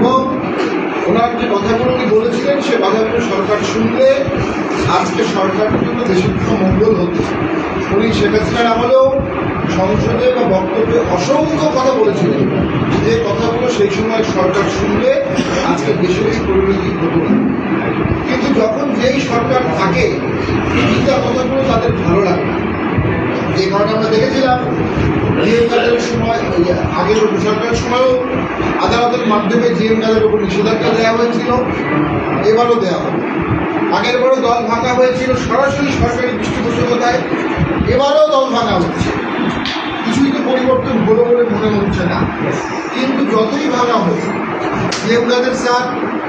এবং ওনার যে কথাগুলো উনি বলেছিলেন, সে কথাগুলো সরকার শুনলে আজকে সরকারের জন্য দেশের জন্য মঙ্গল হতো উনি শেখ হাসিনার আমলেও সংসদে বা বক্তব্যে অসংখ্য কথা বলেছিলেন। যে কথাগুলো সেই সময় সরকার শুনলে আজকে দেশের এই পরিণতি হতো না কিন্তু যখন যেই সরকার থাকে গীতা কথাগুলো তাদের ভালো লাগে না। যে কারণে আমরা দেখেছিলাম আগের সরকারের সময়ও আদালতের মাধ্যমে জিএম কাদের উপর নিষেধাজ্ঞা দেওয়া হয়েছিল, এবারও দেওয়া হবে। আগের বারও দল ভাঙা হয়েছিল, সরাসরি সরকারি পৃষ্ঠপোষকতায় এবারও দল ভাঙা হচ্ছে। কিছুই তো পরিবর্তন হলো বলে মনে হচ্ছে না। কিন্তু যতই ভাঙা হোক, জিএম কাদের স্যার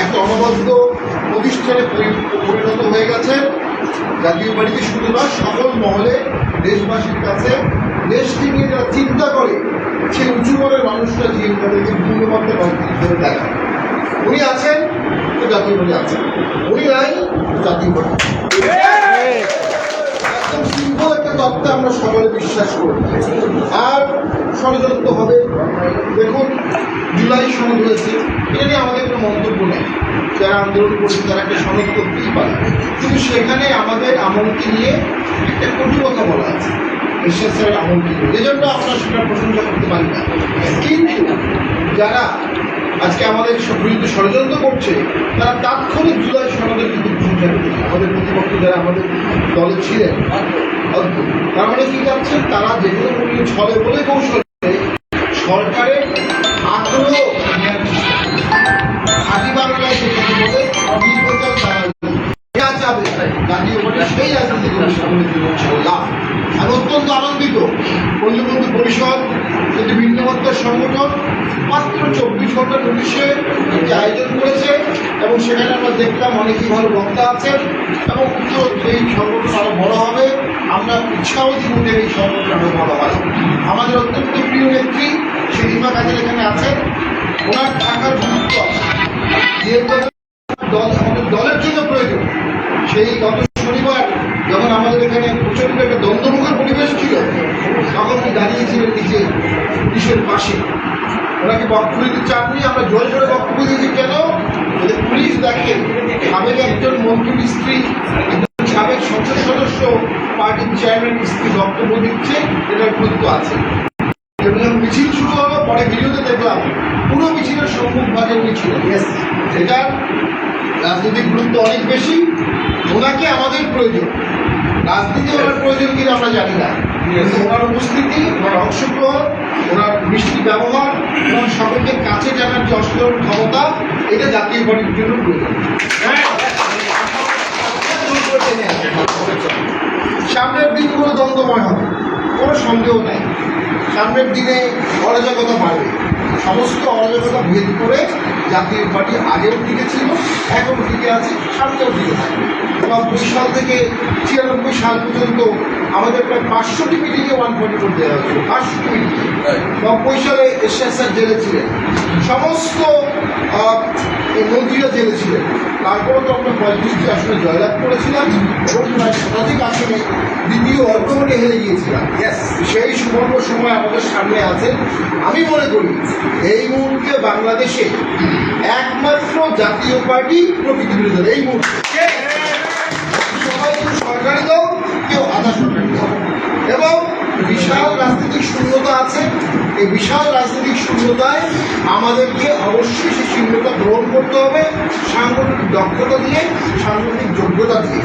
একটা অনবদ্য প্রতিষ্ঠানে পরি- পরিণত হয়ে গেছে জাতীয় বাড়িতে শুধু না সকল মহলে দেশবাসীর কাছে দেশকে নিয়ে যারা চিন্তা করে সেই উঁচু মনের মানুষরা জিএম তাদেরকে মূল্যমাত্র ধরে দেখায়। উনি আছেন, তো জাতীয় বাড়ি আছেন উনি নাই জাতীয় বাড়ি একদম সিম্পল একটা তত্ত্বে আমরা সকলে বিশ্বাস করি। আর ষড়যন্ত্র সনদ হয়েছে এটা নিয়ে আমাদের কোনো মন্তব্য নেই। যারা আন্দোলন করেছে, তারা একটা সনদ করতেই পারে। কিন্তু সেখানে আমাদের আমলকে নিয়ে একটা কটু কথা বলা আছে ঈশ্বর স্যারের আমলকে নিয়ে। এজন্য আমরা সেটা প্রশংসা করতে পারি না। কিন্তু যারা আজকে আমাদের বিরুদ্ধে ষড়যন্ত্র করছে, তারা তাৎক্ষণিক জুলাই সনদের কিন্তু প্রশংসা করছে আমাদের প্রতিপক্ষ যারা আমাদের দলে ছিলেন তার মানে কি যাচ্ছে তারা যেগুলো ছলে বলে কৌশলে সরকারের খাঁটি বাংলায় জাতীয় পার্টি সেই রাজনীতি করে সামনে দিব ইনশাআল্লাহ। আমি অত্যন্ত আনন্দিত পল্লীবন্ধু পরিষদ একটি ভিন্নমত্তার সংগঠন মাত্র চব্বিশ ঘণ্টা নোটিশে একটি আয়োজন এবং সেখানে আমরা দেখলাম অনেকই ভালো বক্তা আছেন এবং এই সংগঠন আরও বড় হবে আমরা উৎসাহ দিব এই সংগঠন আরও বড় আমাদের অত্যন্ত প্রিয় নেত্রী শিরিমা কাজের এখানে আছেন ওনার থাকার গুরুত্ব আছে দলের জন্য প্রয়োজন। সেই গত শনিবার যখন আমাদের এখানে প্রচণ্ড একটা দ্বন্দ্বমুখের পরিবেশ ছিল, তখন উনি দাঁড়িয়েছিলেন নিচে পুলিশের পাশে? ওনাকে বক্তব্য দিতে চাননি আমরা জোরে জোরে বক্তব্য দিয়েছি? কেন? যে পুলিশ দেখেন, সাবেক একজন মন্ত্রীর স্ত্রী একজন সাবেক সংসদ সদস্য, পার্টির চেয়ারম্যান স্ত্রী বক্তব্য দিচ্ছে, এটার গুরুত্ব আছে। এবং মিছিল শুরু হলো পরে ভিডিওতে দেখলাম পুরো মিছিলের সম্মুখ ভাগে উনি ছিলেন এটার রাজনৈতিক গুরুত্ব অনেক বেশি ওনাকে আমাদের প্রয়োজন। রাজনীতি ওনার প্রয়োজন কিনা আমরা জানি না। ওনার উপস্থিতি ওনার অংশগ্রহণ ওনার মিষ্টি ব্যবহার এবং সকলকে কাছে জানার যে অসাধারণ ক্ষমতা এটা জাতীয় পার্টির জন্য প্রয়োজন। সামনের দিনগুলো দ্বন্দ্বময় হবে কোনো সন্দেহ নাই। সামনের দিনে অরাজকতা বাড়বে। সমস্ত অরাজকতা ভেদ করে জাতীয় পার্টি আগেও টিকে ছিল, এখনও টিকে আছে, সামনেও টিকে থাকবে। এবং দুই সাল থেকে ছিয়ানব্বই সাল পর্যন্ত আমাদের প্রায় পাঁচশোটি মিটিংয়ে ওয়ান ফোর্টি ফোর দেওয়া হয়েছিল পাঁচশো মিটিং নব্বই সালে এশিয়া স্যার জেলে ছিলেন। সমস্ত এই মন্ত্রীরা জেলে ছিলেন তারপরে তো আমরা পঁয়ত্রিশটি আসনে জয়লাভ করেছিলাম এবং প্রায় শতাধিক আসনে দ্বিতীয় অর্থমনে হেরে গিয়েছিলাম। সেই সুবর্ণ সময় আমাদের সামনে আছে। আমি মনে করি এই মুহূর্তে বাংলাদেশে একমাত্র জাতীয় পার্টি প্রকৃতি বিরোধী। এই মুহূর্তে সবাই কেউ সরকারি দল কেউ আধা সরকারি দল। এবং বিশাল রাজনৈতিক শূন্যতা আছে। এই বিশাল রাজনৈতিক শূন্যতায় আমাদেরকে অবশ্যই সেই শূন্যতা গ্রহণ করতে হবে, সাংগঠনিক দক্ষতা দিয়ে, সাংগঠনিক যোগ্যতা দিয়ে।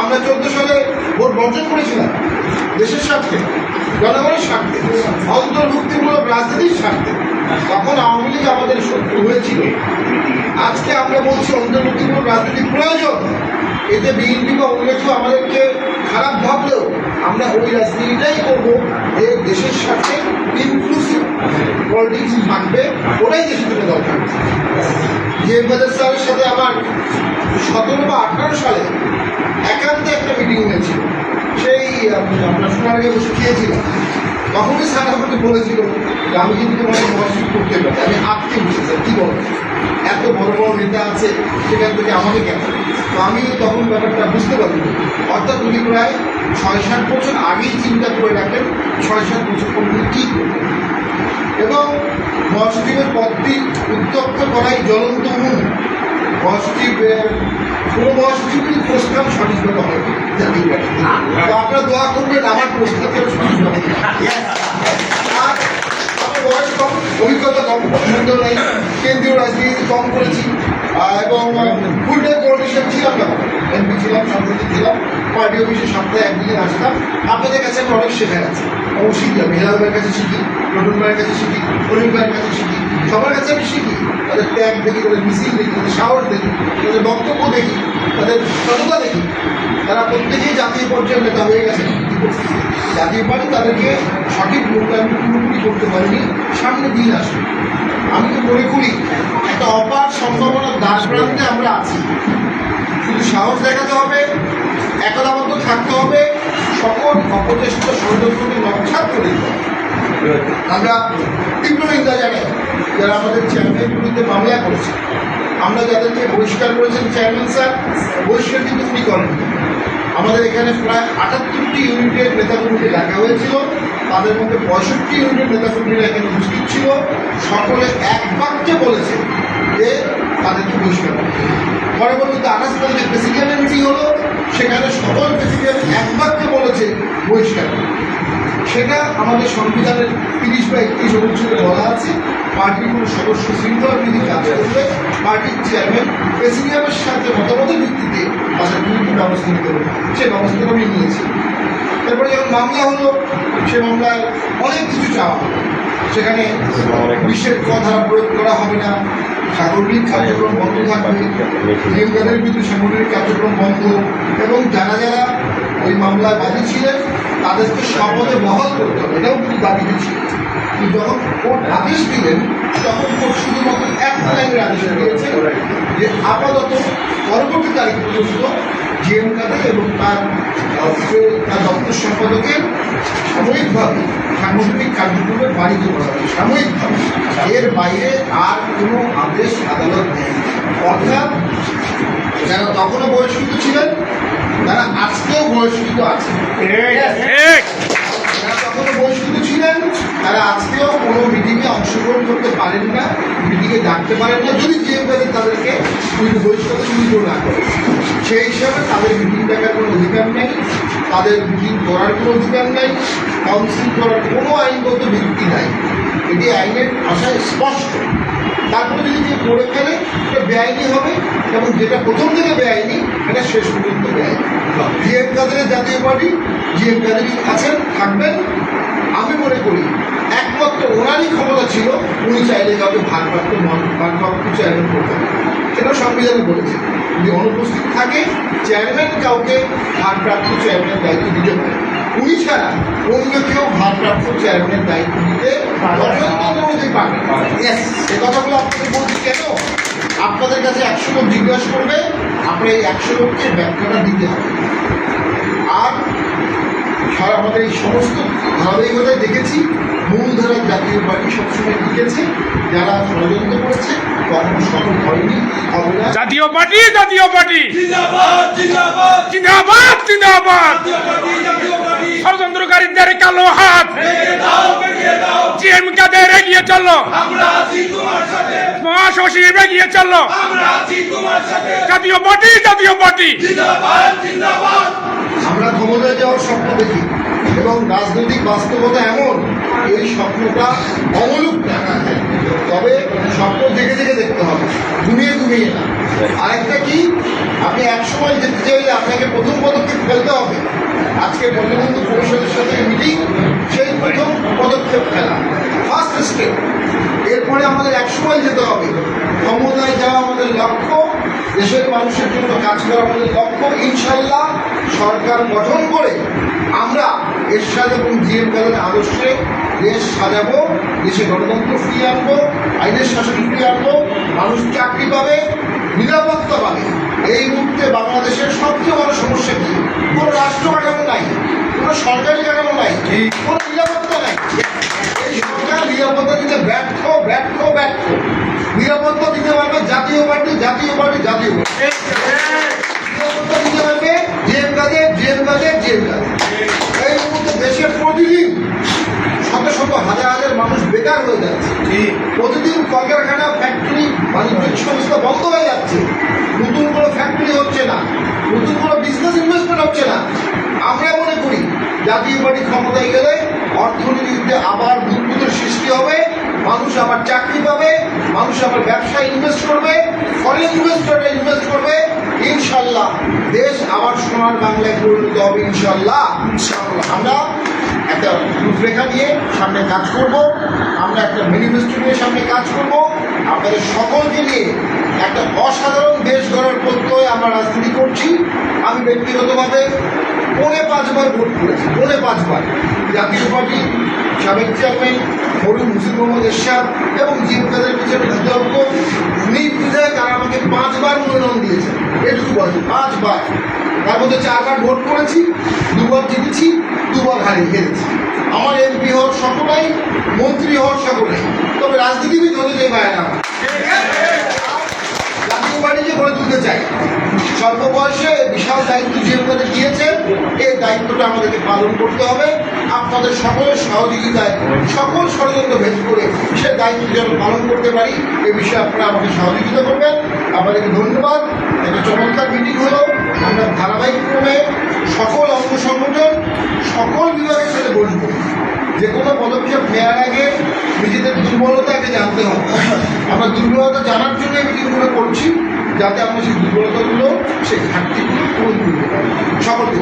আমরা চোদ্দ সালে ভোট বর্জন করেছিলাম, দেশের স্বার্থে, জনগণের স্বার্থে, অন্তর্ভুক্তিমূলক রাজনীতির স্বার্থে। তখন আওয়ামী লীগ আমাদের শত্রু হয়েছিল। আজকে আমরা বলছি অন্তর্ভুক্তিমূলক রাজনীতি প্রয়োজন। এতে বিএনপি বা অন্য কেউ আমাদেরকে খারাপ ভাবলেও আমরা ওই রাজনীতিটাই করব। যে দেশের সাথে ইনক্লুসিভ পলিটিক্স থাকবে ওটাই দেশের জন্য দরকার। যে বাজার স্যারের সাথে আমার সতেরো বা আঠারো সালে একান্তে একটা মিটিং হয়েছিল। সেই আপনার শোনার আগে বসে খেয়েছিলাম তখনই স্যার আমাকে বলেছিল আমি কিন্তু তোমাকে মহাসিক করতে পারি, আমি আটকে বসে স্যার কী বলো? এত বড় বড় নেতা আছে, সেখান থেকে আমাকে কেন? তো আমি তখন ব্যাপারটা বুঝতে পারিনি। অর্থাৎ উনি প্রায় ছয় সাত বছর আগেই চিন্তা করে রাখেন ছয় সাত বছর পর উনি কী করবেন। এবং মহাসচিবের পদটি উত্তপ্ত করাই জ্বলন্ত মূল মহাসচিব আহ, কোনো মহাসচিবেরই প্রস্তাব সঠিকভাবে হবে জাতীয় পার্টি তো আপনারা দোয়া করবেন আমার প্রস্তাব যেন সঠিকভাবে হয়। আর আমার বয়স কম অভিজ্ঞতা কম কেন্দ্রীয় রাজনীতি কম করেছি। এবং ফুল টাইম কোঅর্ডিনেশন ছিলাম না। এমপি ছিলাম সাংসদ ছিলাম পার্টি অফিসে সপ্তাহে একদিন আসতাম। আপনাদের কাছে অনেক শেখার আছে। অবশ্যই শিখলাম কাছে শিখি ভাইয়ের কাছে শিখি অনিল ভাইয়ের কাছে শিখি। সবার কাছে আমি শিখি। তাদের ত্যাগ দেখি, তাদের মিছিল দেখি, তাদের সাহস দেখি, তাদের বক্তব্য দেখি, তাদের সততা দেখি। তারা প্রত্যেকেই জাতীয় পর্যায়ের নেতা হয়ে গেছে। জাতীয় পার্টি তাদেরকে সঠিক মূল্যায়ন পুরোপুরি করতে পারেনি, সামনে দিন আসবে। আমি তো মনে করি, একটা অপার সম্ভাবনার দ্বার প্রান্তে আমরা আছি। শুধু সাহস দেখাতে হবে, একতাবদ্ধ থাকতে হবে, সকল অপচেষ্ট ষড়যন্ত্রকে নক্ষাত করে আমরা তীব্র নিন্দা জানাই, যারা আমাদের চেয়ারম্যান বিরুদ্ধে মামলা করেছে। আমরা যাদেরকে বহিষ্কার করেছেন চেয়ারম্যান স্যার বহিষ্কার কিন্তু উনি করেন আমাদের এখানে প্রায় আটাত্তরটি ইউনিটের নেতাকর্মীকে ডাকা হয়েছিল। তাদের মধ্যে পঁয়ষট্টি ইউনিটের নেতাকর্মীরা এখানে উপস্থিত ছিল। সকলে এক বাক্যে বলেছে যে তাদেরকে বহিষ্কার। পরবর্তীতে আঠাশ তারিখে প্রেসিডেন্সি হলো। সেখানে সকল প্রেসিডেন্ট এক বাক্যে বলেছে বহিষ্কার। সেটা আমাদের সংবিধানের তিরিশ বা একত্রিশ অনুচ্ছেদে বলা আছে। পার্টির কোনো সদস্য শৃঙ্খলা বিধি কাজ করবে। পার্টির চেয়ারম্যান প্রেসিডিয়ামের সাথে মতামতের ভিত্তিতে তাদের বিরুদ্ধে ব্যবস্থা নিতে হবে। সে ব্যবস্থা আমি নিয়েছি। তারপরে যখন মামলা হলো, সে মামলায় অনেক কিছু চাওয়া সেখানে বিশ্বের কথা প্রয়োগ করা হবে না। সাগরিক কার্যক্রম বন্ধ থাকবে। নিয়মকাদের বিরুদ্ধে সাংগঠনিক কার্যক্রম বন্ধ। এবং যারা যারা ওই মামলায় বাদী ছিলেন তাদেরকে শপথে বহাল করতে হবে। এটাও কিন্তু দাবি কিন্তু যখন কোর্ট আদেশ দিলেন তখন কোর্ট শুধুমাত্র একটা লাইনের আদেশ দিয়েছে যে আপাতত পরবর্তী তারিখ পর্যন্ত জিএম কাদের এবং তার তার দপ্তর সম্পাদকের সাময়িকভাবে সাংগঠনিক কার্যক্রমের বাড়িতে করা হবে। সাময়িকভাবে। এর বাইরে আর কোনো আদেশ আদালত নেই অর্থাৎ যারা তখনও বয়স্কৃত ছিলেন তারা আজকেও বয়স্কৃত আছেন ঠিক যারা তখনও বয়স্কৃত ছিলেন? তারা আজকেও কোনো মিটিংয়ে অংশগ্রহণ করতে পারেন না মিটিংয়ে ডাকতে পারেন না। যদি জিএমকাদের তাদেরকে কিন্তু বহিষ্কার সুযোগ না করে সেই হিসাবে তাদের মিটিং ডাকার কোনো অধিকার নেই তাদের মিটিং করার কোনো অধিকার নেই কাউন্সিল করার কোনো আইনগত ভিত্তি নাই। এটি আইনের ভাষায় স্পষ্ট। তারপরে যদি কেউ করে ফেলে এটা বেআইনি হবে এবং যেটা প্রথম থেকে বেআইনি, এটা শেষ পর্যন্ত বেআইনি। জিএম কাদের জাতীয় পার্টি জিএম কাদেরই আছেন, থাকবেন। আমি মনে করি, একমাত্র ওনারই ক্ষমতা ছিল, উনি চাইলে কাউকে ভারপ্রাপ্ত ভারপ্রাপ্ত চেয়ারম্যান করতে সেটা সংবিধানে বলেছে। যদি অনুপস্থিত থাকে চেয়ারম্যান কাউকে ভারপ্রাপ্ত চেয়ারম্যানের দায়িত্ব দিতে পারে উনি ছাড়া অন্য কেউ ভারপ্রাপ্ত চেয়ারম্যানের দায়িত্ব নিতে পারবে এ কথাগুলো আপনাদের বলছি কেন? আপনাদের কাছে একশো লোক জিজ্ঞাসা করবে, আপনার এই একশো লোককে ব্যাখ্যাটা দিতে হবে। আর সারা আমাদের এই সমস্ত ধারাবাহিকতায় দেখেছি। মূলধারার জাতীয় পার্টি সবসময় লিখেছে যারা ষড়যন্ত্র করেছে কখনো সফল হয়নি জাতীয় পার্টি জাতীয় পার্টি। জিন্দাবাদ জিন্দাবাদ। জিন্দাবাদ জিন্দাবাদ। জাতীয় পার্টি জাতীয় পার্টি। ষড়যন্ত্রকারীদের কালো হাত। জিএম কাদের এগিয়ে চলল আমরা আছি তোমার সাথে। মহাসচিব এগিয়ে চলল আমরা আছি তোমার সাথে। জাতীয় পার্টি জাতীয় পার্টি। জিন্দাবাদ জিন্দাবাদ। আমরা ক্ষমতায় যাওয়ার স্বপ্ন দেখি এবং রাজনৈতিক বাস্তবতা এমন, এই স্বপ্নটা অবলুপ দেখা যায়। তবে স্বপ্ন দেখে দেখে দেখতে হবে, ঘুমিয়ে ঘুমিয়ে না। আরেকটা কি, আপনি এক সময় যেতে চাইলে আপনাকে প্রথম পদক্ষেপ ফেলতে হবে। আজকে বঙ্গবন্ধু পরিষদের সাথে মিটিং সেই প্রথম পদক্ষেপ ফেলা। ফার্স্ট স্টেপ এরপরে আমাদের এক সময় যেতে হবে। ক্ষমতায় যাওয়া আমাদের লক্ষ্য, দেশের মানুষের জন্য কাজ করা আমাদের লক্ষ্য। ইনশাল্লাহ সরকার গঠন করে আমরা এরশাদ এবং জিএম কাদের আদর্শে দেশ সাজাবো দেশে গণতন্ত্র ফিরিয়ে আনব আইনের শাসন ফিরিয়ে আনব মানুষ চাকরি পাবে নিরাপত্তা পাবে। এই মুহূর্তে বাংলাদেশের সবচেয়ে বড় সমস্যা কি? কোনো রাষ্ট্র কাঠামো নাই কোনো সরকারি কারণও নাই কোনো নিরাপত্তা নাই। এই সরকার নিরাপত্তা দিতে ব্যর্থ ব্যর্থ ব্যর্থ। নিরাপত্তা দিতে পারবে জাতীয় পার্টি জাতীয় পার্টি জাতীয় পার্টি। নিরাপত্তা দিতে পারবে কাজে জেল কাজে জেল কাজে এই মুহূর্তে দেশে প্রতিদিন শত শত হাজার হাজার মানুষ বেকার হয়ে যাচ্ছে। প্রতিদিন কলকারখানা ফ্যাক্টরি বাণিজ্যিক সংস্থা বন্ধ হয়ে যাচ্ছে। নতুন কোনো ফ্যাক্টরি হচ্ছে না। নতুন কোনো বিজনেস ইনভেস্টমেন্ট হচ্ছে না। আমরা মনে করি জাতীয় পার্টি ক্ষমতায় গেলে অর্থনীতিতে আবার বুদ্বুদের সৃষ্টি হবে। মানুষ আবার চাকরি পাবে, মানুষ আবার ব্যবসায় ইনভেস্ট করবে ফরেন ইনভেস্টররা ইনভেস্ট করবে, ইনশাল্লাহ দেশ আবার সোনার বাংলায় পরিণত হবে, ইনশাল্লাহ। আমরা একটা রূপরেখা নিয়ে সামনে কাজ করব, আমরা একটা ম্যানিফেস্টো নিয়ে সামনে কাজ করব, আপনাদের সকলকে নিয়ে একটা অসাধারণ দেশ গড়ার প্রত্যয় আমরা রাজনীতি করছি। আমি ব্যক্তিগতভাবে পৌনে পাঁচবার ভোট করেছি, পৌনে পাঁচবার। জাতীয় পার্টি সাবেক চেয়ারম্যান মরুম মুসিদ মোহাম্মদ এরশাদ এবং জিম কাদের পিছনে বিতর্ক নির্দ্বিধায় তারা আমাকে পাঁচবার মনোনয়ন দিয়েছে। এটুকু বলছি, পাঁচবার। তার মধ্যে চারবার ভোট করেছি, দুবার জিতেছি, দুবার হারিয়ে হেরেছি আমার এমপি হওয়ার সকলাই মন্ত্রী হওয়ার সকলাই তবে রাজনীতিবিদ হতে চাই ভাই না জাতীয় পার্টি যে গড়ে তুলতে চাই। স্বল্প বয়সে বিশাল দায়িত্ব যে আপনাদের দিয়েছেন এই দায়িত্বটা আমাদেরকে পালন করতে হবে। আপনাদের সকলের সহযোগিতায় সকল ষড়যন্ত্র ভেদ করে সে দায়িত্ব যেন পালন করতে পারি, এ বিষয়ে আপনারা আমাকে সহযোগিতা করবেন। আপনাদেরকে ধন্যবাদ। একটা চমৎকার মিটিং হলো। আমরা ধারাবাহিকক্রমে সকল অঙ্গ সংগঠন, সকল বিভাগের সাথে বসবো। যে কোনো পদক্ষেপ নেওয়ার আগে নিজেদের দুর্বলতাকে জানতে হবে। আমরা দুর্বলতা জানার জন্য মিটিংগুলো করছি। যাতে আমরা সেই দুর্বলতাগুলো, সেই ঘাটতিগুলো পূরণ করতে পারি সকলকে।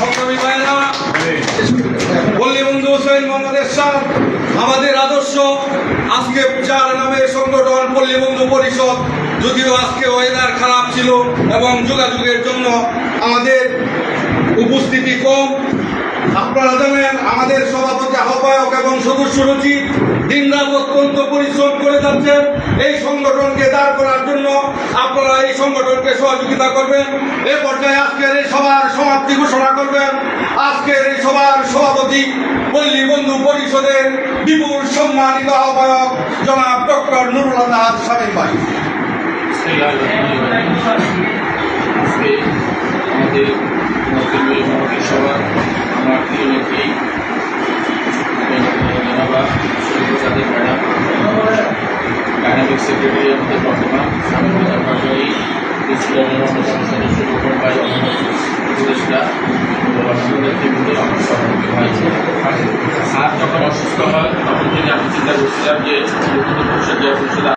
সংগ্রামী হোসেন মোহাম্মদ এরশাদ আমাদের আদর্শ আজকে যার নামে সংগঠন পল্লীবন্ধু পরিষদ, যদিও আজকে ওয়েদার খারাপ ছিল এবং যোগাযোগের জন্য আমাদের উপস্থিতি কম আপনারা জানেন, আমাদের সভাপতি আহ্বায়ক এবং সদস্য রচিত দিনরাত অত্যন্ত পরিশ্রম করে যাচ্ছেন। এই সংগঠনকে দাঁড় করার জন্য আপনারা এই সংগঠনকে সহযোগিতা করবেন। এ পর্যায়ে আজকের এই সভার সমাপ্তি ঘোষণা করবেন। আজকের এই সভার সভাপতি পল্লী বন্ধু পরিষদের বিপুল সম্মানিত আহ্বায়ক জনাব ডক্টর নুরুল আজাদ সামিল ভাই। আমাদের সভা। আমার প্রিয় নেত্রী জনাবা শরীফাদের ম্যাডাম ডাইনামিক সেক্রেটারি আমাদের বর্তমান স্বামীর পাশাপাশি প্রেসিডেন্টের অন্যতম সদস্য গোপন ভাই উপদেষ্টা নেতৃবৃন্দ আমার সভাপতি ভাই আর যখন অসুস্থ হয় তখন যদি আমি চিন্তা করছিলাম যে